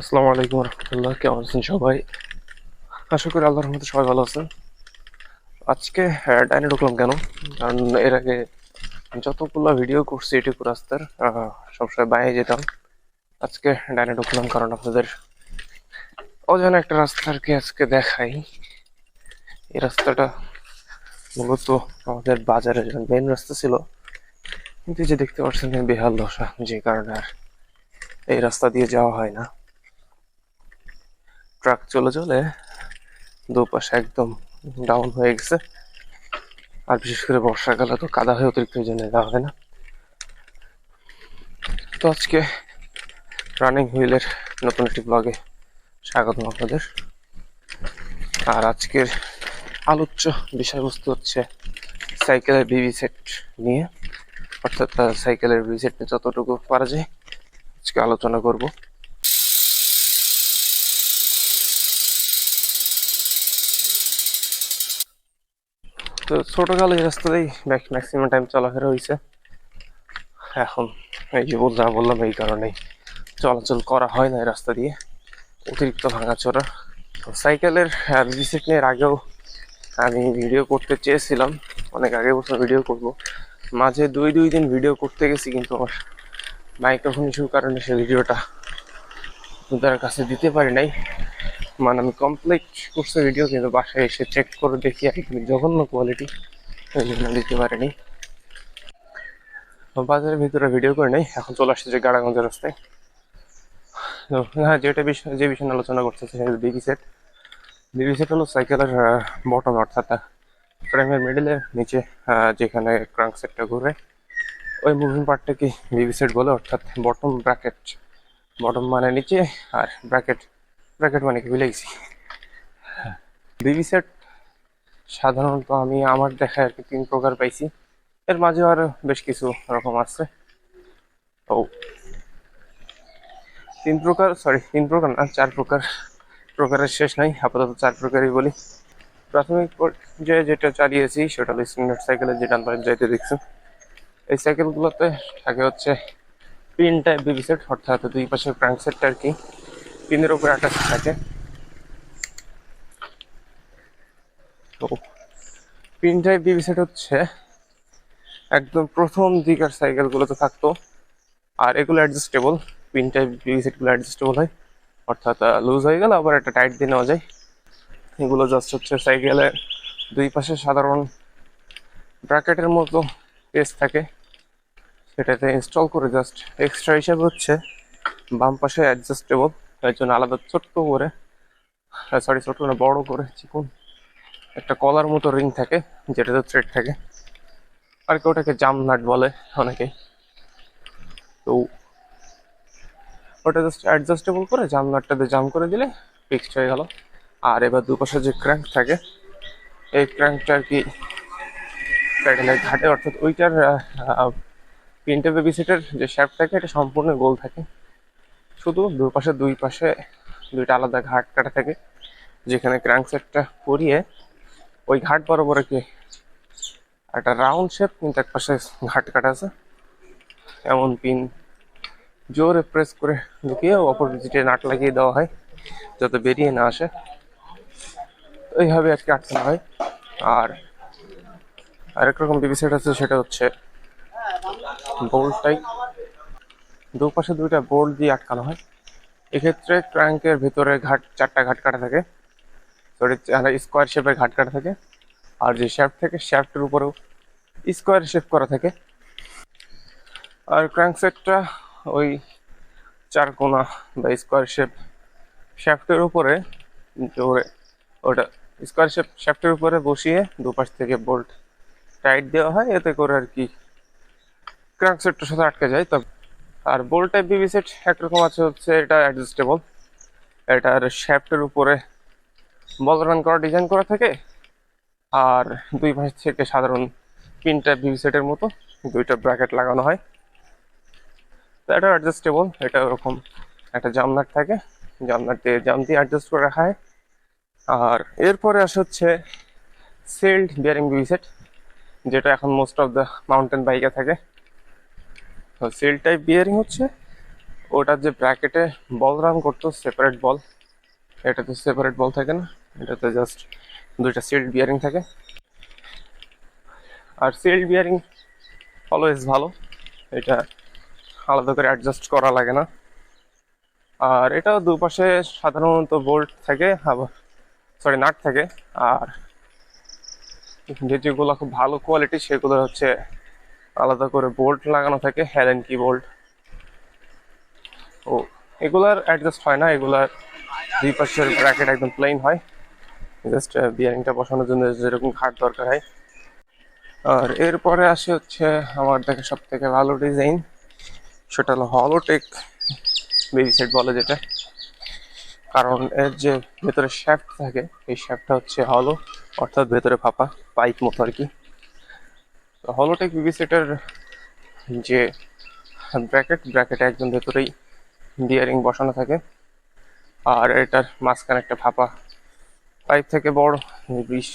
আসসালামু আলাইকুম রহমতুল্লাহ কেমন আছেন সবাই? আশা করি আল্লাহর মধ্যে সবাই ভালো আছেন। আজকে আহ, ডাইনে ঢুকলাম কেন? কারণ এর আগে যতগুলো ভিডিও করছি এটুকু রাস্তার সবসময় বাইরে যেতাম। আজকে ডাইনে ঢুকলাম কারণ আপনাদের অজানা একটা রাস্তা আর কি আজকে দেখাই। এই রাস্তাটা মূলত আমাদের বাজারের মেন রাস্তা ছিল। কিন্তু যে দেখতে পাচ্ছেন বেহাল দশা যে কারণে আর এই রাস্তা দিয়ে যাওয়া হয় না। ট্রাক চলে চলে দুপাশে একদম ডাউন হয়ে গেছে। আর বিশেষ করে বর্ষাকালে তো কাদা হয়ে অতিরিক্ত জন্য যাওয়া হয় না। তো আজকে রানিং হুইলের নতুন একটি ব্লগে স্বাগতম আপনাদের। আর আজকের আলোচ্য বিষয়বস্তু হচ্ছে সাইকেলের বিবি সেট নিয়ে। অর্থাৎ সাইকেলের বিবি সেট নিয়ে যতটুকু পারা যায় আজকে আলোচনা করব। তো ছোটকালে এই রাস্তাতেই ম্যাক্সিমাম টাইম চলাফেরা হয়েছে এখন এই যে বললাম বললাম এই কারণেই চলাচল করা হয় না এই রাস্তা দিয়ে। অতিরিক্ত ভাঙাচোরা। সাইকেলের ভিজিট নিয়ে আগেও আমি ভিডিও করতে চেয়েছিলাম। অনেক আগে বছর ভিডিও করব। মাঝে দুই দুই দিন ভিডিও করতে গেছি, কিন্তু আমার মাইক্রোফোন ইস্যুর কারণে সে ভিডিওটা আপনাদের কাছে দিতে পারি নাই। মানে আমি কমপ্লিট করছে ভিডিও কিন্তু বাসায় এসে চেক করে দেখি একদম জঘন্য কোয়ালিটি ওই জন্য দিতে পারিনি। বাজারের ভিতরে ভিডিও করে নেই, এখন চলে আসছে যে গাড়াগঞ্জের রাস্তায়। তো হ্যাঁ যেটা বিষয় যে বিষয় আলোচনা করতেছে, সেটা বিবি সেট বিবি সেট হলো সাইকেলের বটম অর্থাৎ ফ্রেমের মিডিলে নিচে যেখানে ক্রাঙ্ক সেটটা ঘুরে। ওই মুভিং পার্টটাকে বিবি সেট বলে, অর্থাৎ বটম ব্র্যাকেট বটম মানে নিচে, আর ব্র্যাকেট ব্র্যাকেট মানে কি ভুলে গেছি। বিবি সেট সাধারণত আমি আমার দেখায় আর কি তিন প্রকার পাইছি। এর মাঝে আরও বেশ কিছু রকম আছে। ও। তিন প্রকার সরি তিন প্রকার না, চার প্রকার। প্রকারের শেষ নাই, আপাতত চার প্রকারই বলি। প্রাথমিক পর্যায়ে যেটা চালিয়েছি, সেটা হলো স্ট্যান্ডার্ড সাইকেলের যেটা আমরা যাইতে দেখছেন। এই সাইকেলগুলোতে থাকে হচ্ছে পিন টাইপ বিবি সেট অর্থাৎ দুই পাশে ক্রাঙ্ক সেটটা আর কি। পিনের উপরে অ্যাটাচ থাকে। তো পিন টাইপ বিবি সেট হচ্ছে। একদম প্রথম দিকের সাইকেলগুলোতে থাকতো। আর এগুলো অ্যাডজাস্টেবল পিন টাইপ বিবি সেটগুলো অ্যাডজাস্টেবল হয়। অর্থাৎ লুজ হয়ে গেলে আবার একটা টাইট দিয়ে নেওয়া যায়। এগুলো জাস্ট হচ্ছে সাইকেলের দুই পাশে সাধারণ ব্র্যাকেটের মতো পেস থাকে। সেটাতে ইনস্টল করে জাস্ট এক্সট্রা হিসাবে হচ্ছে বাম পাশে অ্যাডজাস্টেবল এর জন্য আলাদা ছোট্ট করে সরি ছোট্ট না, বড় করে চিকুন একটা কলার মতো রিং থাকে, যেটাতে থ্রেড থাকে। আর কেউ ওটাকে জাম নাট বলে অনেকে তো ওটা জাস্ট অ্যাডজাস্টেবল করে জাম নাটটাতে জাম করে দিলে ফিক্সড হয়ে গেল। আর এবার দুপাশে যে ক্র্যাঙ্ক থাকে, এই ক্র্যাঙ্কটা আর কি প্যাডেলের ঘাটে, অর্থাৎ ওইটার পিনটা বেবি সেটের যে শ্যাপ থাকে, এটা সম্পূর্ণ গোল থাকে। শুধু দুই পাশে দুই পাশে দুইটা আলাদা ঘাট কাটা থাকে, যেখানে ক্র্যাঙ্ক সেটটা পরিয়ে ওই ঘাট বরাবর কি একটা রাউন্ড শেপ কিন্তু এক পাশে ঘাট কাটা আছে। এমন পিন জোরে প্রেস করে ঢুকিয়ে দিকে নাট লাগিয়ে দেওয়া হয়, যাতে বেরিয়ে না আসে। এইভাবে আজকে আটকানো হয়। আর আরেক রকম বিবি সেট আছে, সেটা হচ্ছে বোল্ট টাইপ দুপাশে দুইটা বোল্ট দিয়ে আটকানো হয়। এক্ষেত্রে ট্রাঙ্কের ভিতরে ঘাট, চারটা ঘাট কাটা থাকে। সরি স্কোয়ার শেপের ঘাট কাটা থাকে। আর যে শ্যাফট থাকে শ্যাফটের উপরেও স্কোয়ার শেপ করা থাকে। আর ক্র্যাঙ্ক সেটটা ওই চার কোনা বা স্কোয়ার শেপ শ্যাফটের উপরে জোরে ওটা স্কোয়ার শেপ শ্যাফটের উপরে বসিয়ে দুপাশ থেকে বোল্ট টাইট দেওয়া হয়। এতে করে আর কি ক্র্যাঙ্ক সেটটার সাথে আটকে যায়। তবে আর বোল্ট টাইপ বিবি সেট একরকম আছে হচ্ছে, এটা অ্যাডজাস্টেবল এটার শ্যাফটের উপরে বল রান করা ডিজাইন করা থাকে, আর দুই পাশ থেকে সাধারণ পিন টাইপ বিবি সেটের মতো দুইটা ব্র্যাকেট লাগানো হয়। তো এটা অ্যাডজাস্টেবল এটা ওরকম একটা জামনাট থাকে, জামনাট দিয়ে জাম দিয়ে অ্যাডজাস্ট করে রাখা হয়। আর এরপরে আসে হচ্ছে সেল্ড বিয়ারিং বিবি সেট যেটা এখন মোস্ট অফ দ্য মাউন্টেন বাইকে থাকে। সেল টাইপ বিয়ারিং হচ্ছে। ওটার যে ব্র্যাকেটে বল রান করতো সেপারেট বল এটাতে সেপারেট বল থাকে না, এটাতে জাস্ট দুইটা সিল্ড বিয়ারিং থাকে। আর সিল্ড বিয়ারিং অলওয়েজ ভালো, এটা আলাদা করে অ্যাডজাস্ট করা লাগে না। আর এটা দুপাশে সাধারণত বোল্ট থাকে, আবার সরি নাট থাকে। আর যেগুলো খুব ভালো কোয়ালিটি সেগুলো হচ্ছে আলাদা করে বোল্ট লাগানো থাকে হ্যালেন কি বোল্ট ও, এগুলার অ্যাডজাস্ট হয় না, এগুলার দুই পাশের ব্র্যাকেট একদম প্লেন হয়। জাস্ট বিয়ারিংটা বসানোর জন্য যেরকম ঘাট দরকার হয়। আর এরপরে আসে হচ্ছে আমার দেখে সব থেকে ভালো ডিজাইন সেটা হলো হলোটেক বেবি সেট বলে যেটা। কারণ এর যে ভেতরে শ্যাফট থাকে, এই শ্যাফটটা হচ্ছে হলো অর্থাৎ ভেতরে ফাঁপা পাইপ মতো আর কি। হলোটেক সেটের যে ব্র্যাকেট, ব্র্যাকেটে একদম ভেতরেই বিয়ারিং বসানো থাকে। আর এটার মাঝখানে একটা ফাঁপা পাইপ থেকে বড় বিশ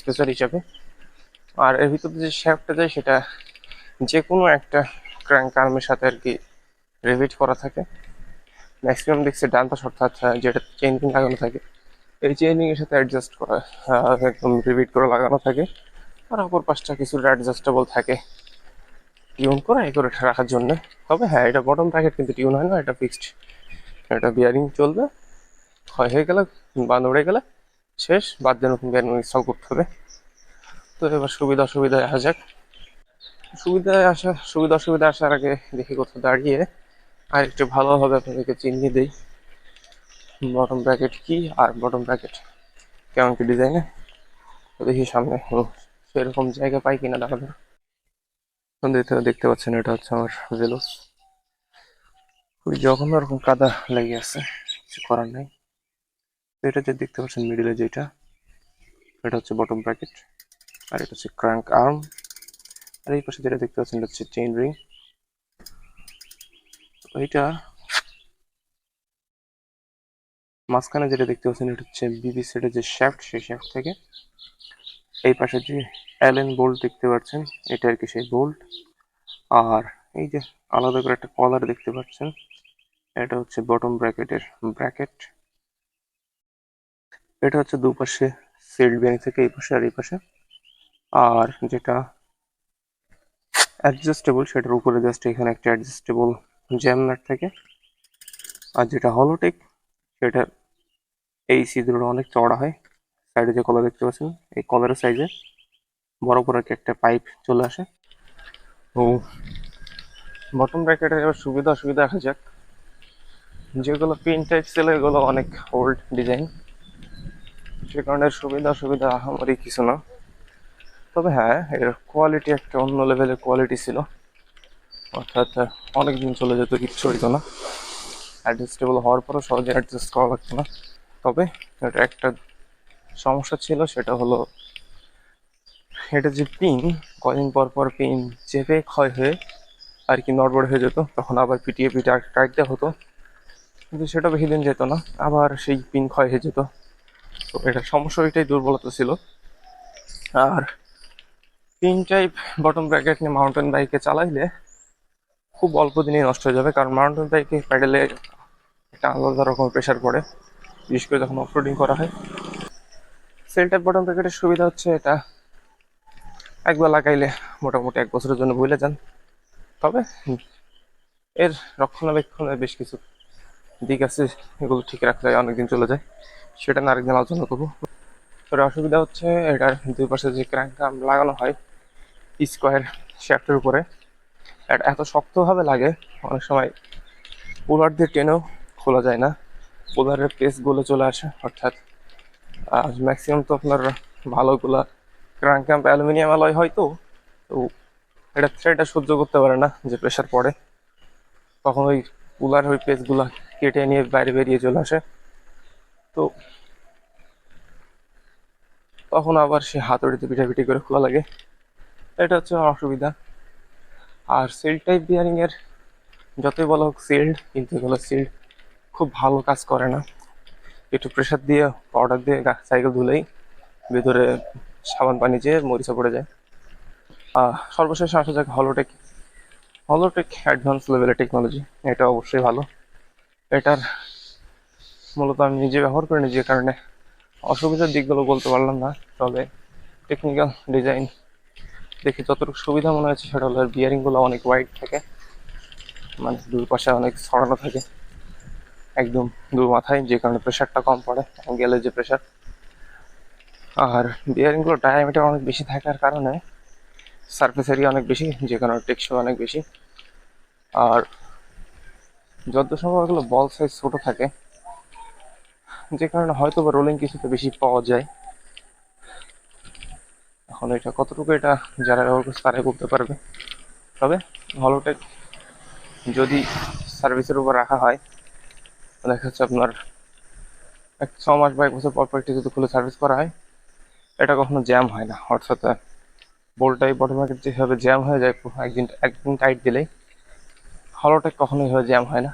স্পেশাল হিসাবে। আর এর ভিতরে যে শ্যাফটটা যায়, সেটা যে কোনো একটা ক্র্যাঙ্ক আর্মের সাথে আর কি রিভিট করা থাকে। ম্যাক্সিমাম দেখছি ডান পাশ অর্থাৎ যেটা চেইনিং লাগানো থাকে, এই চেইনিং এর সাথে অ্যাডজাস্ট করা একদম রিভিট করে লাগানো থাকে। আর অপর পাশটা কিছু অ্যাডজাস্টেবল থাকে। টিউন করে, এই করে রাখার জন্য। তবে হ্যাঁ এটা বটম প্যাকেট কিন্তু টিউন হয় না, এটা ফিক্সড এটা বিয়ারিং চলবে। ক্ষয় হয়ে গেলে বা নড়ে গেলে, শেষ, বাদ দিয়ে নতুন বিয়ারিং ইনস্টল করতে হবে। তো এবার সুবিধা অসুবিধায় আসা যাক। সুবিধায় আসা, সুবিধা অসুবিধা আসার আগে দেখি কোথাও দাঁড়িয়ে আর একটু ভালোভাবে আপনাদেরকে চিনিয়ে দিই। বটম ব্র্যাকেট কি আর বটম ব্র্যাকেট কেমন কি ডিজাইনে দেখি সামনে হুম, সেরকম জায়গা পাই কিনা দাঁড়াবে দেখতে পাচ্ছেন এটা হচ্ছে আমার ভেলোস ওই যখন ওরকম কাদা লেগে আছে কিছু করার নাই। তো এটা যে দেখতে পাচ্ছেন মিডিলে যেটা এটা হচ্ছে বটম ব্র্যাকেট আর এটা হচ্ছে ক্র্যাঙ্ক আর্ম আর এই পাশে যেটা দেখতে পাচ্ছেন এটা হচ্ছে চেইন রিং এইটা মাঝখানে যেটা দেখতে পাচ্ছেন এটা হচ্ছে বিবি সেটের যে শ্যাফট সেই শ্যাফট থেকে। এই পাশে যে অ্যালেন বোল্ট দেখতে পাচ্ছেন, এটা আর কি সেই বোল্ট। আর এই যে আলাদা করে একটা কলার দেখতে পাচ্ছেন, এটা হচ্ছে বটম ব্র্যাকেটের ব্র্যাকেট এটা হচ্ছে দুপাশে সিল্ড ব্যাং থেকে এই পাশে আর এই পাশে। আর যেটা অ্যাডজাস্টেবল সেটার উপরে জাস্ট এখানে একটা অ্যাডজাস্টেবল জ্যাম নাট থাকে। আর যেটা হলোটেক সেটা এই ছিদ্রটা অনেক চড়া হয়। সাইডে যে কলার দেখতে পাচ্ছেন, এই কলারের সাইজে বড় করে একটা পাইপ চলে আসে? ও। বটম ব্র্যাকেটের এবার সুবিধা অসুবিধা দেখা যাক। যেগুলো পিন টাইপ ছিল এগুলো অনেক ওল্ড ডিজাইন সে কারণে সুবিধা অসুবিধা আমারই কিছু না। তবে হ্যাঁ এর কোয়ালিটি একটা অন্য লেভেলের কোয়ালিটি ছিল। অর্থাৎ অনেক দিন চলে যেত, কিচ্ছু হইতো না। অ্যাডজাস্টেবল হওয়ার পরও সহজে অ্যাডজাস্ট করা লাগতো না। তবে এটা একটা সমস্যা ছিল, সেটা হলো এটা যে পিন কদিন পর পর পিন চেপে ক্ষয় হয়ে আর কি নড়বড় হয়ে যেত, তখন আবার পিটিয়ে পিটিয়ে কাটতে হতো। কিন্তু সেটা বেশি দিন যেত না, আবার সেই পিন ক্ষয় হয়ে যেত। তো এটা সমস্যা ওইটাই, দুর্বলতা ছিল। আর পিন টাইপ বটম ব্র্যাকেট নিয়ে মাউন্টেন বাইকে চালাইলে খুব অল্প দিনেই নষ্ট হয়ে যাবে, কারণ মাউন্টেন বাইকে প্যাডেলে একটা আলাদা রকম প্রেশার পড়ে, বিশেষ করে যখন অফরোডিং করা হয়। সেল টাইপ বটম ব্র্যাকেটের সুবিধা হচ্ছে এটা একবার লাগাইলে মোটামুটি এক বছরের জন্য ভুলে যান। তবে এর রক্ষণাবেক্ষণের বেশ কিছু দিক আছে, এগুলো ঠিক রাখলে অনেকদিন চলে যায়। সেটা না আরেকদিন আলোচনা করব। তবে অসুবিধা হচ্ছে এটার দুই পাশে যে ক্র্যাঙ্কটা লাগানো হয় স্কোয়ার শ্যাফটের উপরে, এটা এত শক্তভাবে লাগে, অনেক সময় পুলার দিয়ে টেনেও খোলা যায় না। পুলারের পেস গলে চলে আসে, অর্থাৎ ম্যাক্সিমাম তো আপনার ভালোগুলা ক্রাঙ্ক ক্যাম্প অ্যালুমিনিয়াম অ্যালয় হয় তো তো এটা থ্রেডটা সহ্য করতে পারে না যে প্রেশার পড়ে। তখন ওই কুলার ওই পেসগুলা কেটে নিয়ে বাইরে বেরিয়ে চলে আসে। তো তখন আবার সে হাতুড়িতে পিঠাপিঠি করে খোলা লাগে। এটা হচ্ছে অসুবিধা। আর সিল টাইপ বিয়ারিং এর, যতই বলা হোক সিল্ড কিন্তু এগুলো সিল্ড খুব ভালো কাজ করে না। একটু প্রেশার দিয়ে পাউডার দিয়ে সাইকেল ধুলেই ভেতরে সাবান পানি যেয়ে মরিচা পড়ে যায়। সর্বশেষ আসা যাক হলোটেক হলোটেক অ্যাডভান্স লেভেলের টেকনোলজি এটা অবশ্যই ভালো। এটার মূলত আমি নিজে ব্যবহার করিনি যে কারণে অসুবিধার দিকগুলো বলতে পারলাম না, তবে টেকনিক্যাল ডিজাইন দেখে যতটুকু সুবিধা মনে হয়েছে সেটা হলো বিয়ারিংগুলো অনেক ওয়াইড থাকে মানে দুই পাশে অনেক ছড়ানো থাকে, একদম দু মাথায় যে কারণে প্রেশারটা কম পড়ে গেলে যে প্রেশার আর বিয়ারিংগুলো ডায়ামিটার অনেক বেশি থাকার কারণে সার্ফেস এরিয়া অনেক বেশি যে কারণে টেকসই অনেক বেশি। আর যত সময় এগুলো বল সাইজ ছোটো থাকে, যে কারণে হয়তো বা রোলিং কিছুতে বেশি পাওয়া যায়। এখন এটা কতটুকু এটা যারা ব্যবহার করছে তারাই করতে পারবে। তবে হলোটেক যদি সার্ভিসের উপর রাখা হয়, দেখা যাচ্ছে আপনার এক ছ মাস বা এক বছর পর পর একটি যদি খুলে সার্ভিস করা হয় এটা কখনো জ্যাম হয় না। অর্থাৎ বোল্টাই বটম মার্কেট যেভাবে জ্যাম হয়ে যায় একদিন একদিন টাইট দিলেই হলোটেক কখনোই হয়ে জ্যাম হয় না।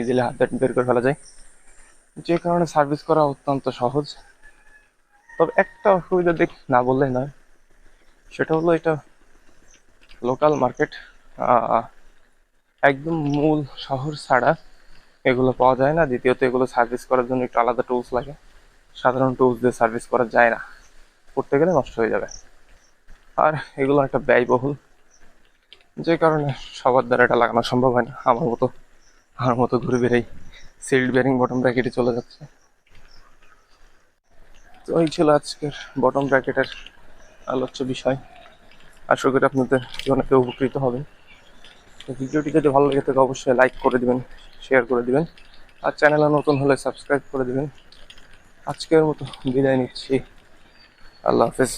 ইজিলি হাত বের করে ফেলা যায়। যে কারণে সার্ভিস করা অত্যন্ত সহজ। তবে একটা অসুবিধা দিক না বললেই নয়। সেটা হলো এটা লোকাল মার্কেট একদম মূল শহর ছাড়া এগুলো পাওয়া যায় না। দ্বিতীয়ত এগুলো সার্ভিস করার জন্য একটু আলাদা টুলস লাগে। সাধারণ টুলস দিয়ে সার্ভিস করা যায় না। করতে গেলে নষ্ট হয়ে যাবে। আর এগুলো একটা ব্যয়বহুল। যে কারণে সবার দ্বারা এটা লাগানো সম্ভব হয় না। আমার মতো আমার মতো ঘুরে বেড়েই সিল্ড বেয়ারিং বটম ব্র্যাকেটে চলে যাচ্ছে। তো এই ছিল আজকের বটম ব্র্যাকেটের আলোচ্য বিষয়। আশা করি আপনাদের অনেকে উপকৃত হবেন ভিডিওটি যদি ভালো লেগে থাকে, অবশ্যই লাইক করে দিবেন শেয়ার করে দিবেন। আর চ্যানেলে নতুন হলে সাবস্ক্রাইব করে দিবেন। আজকের মতো বিদায় নিচ্ছি। আল্লাহ হাফেজ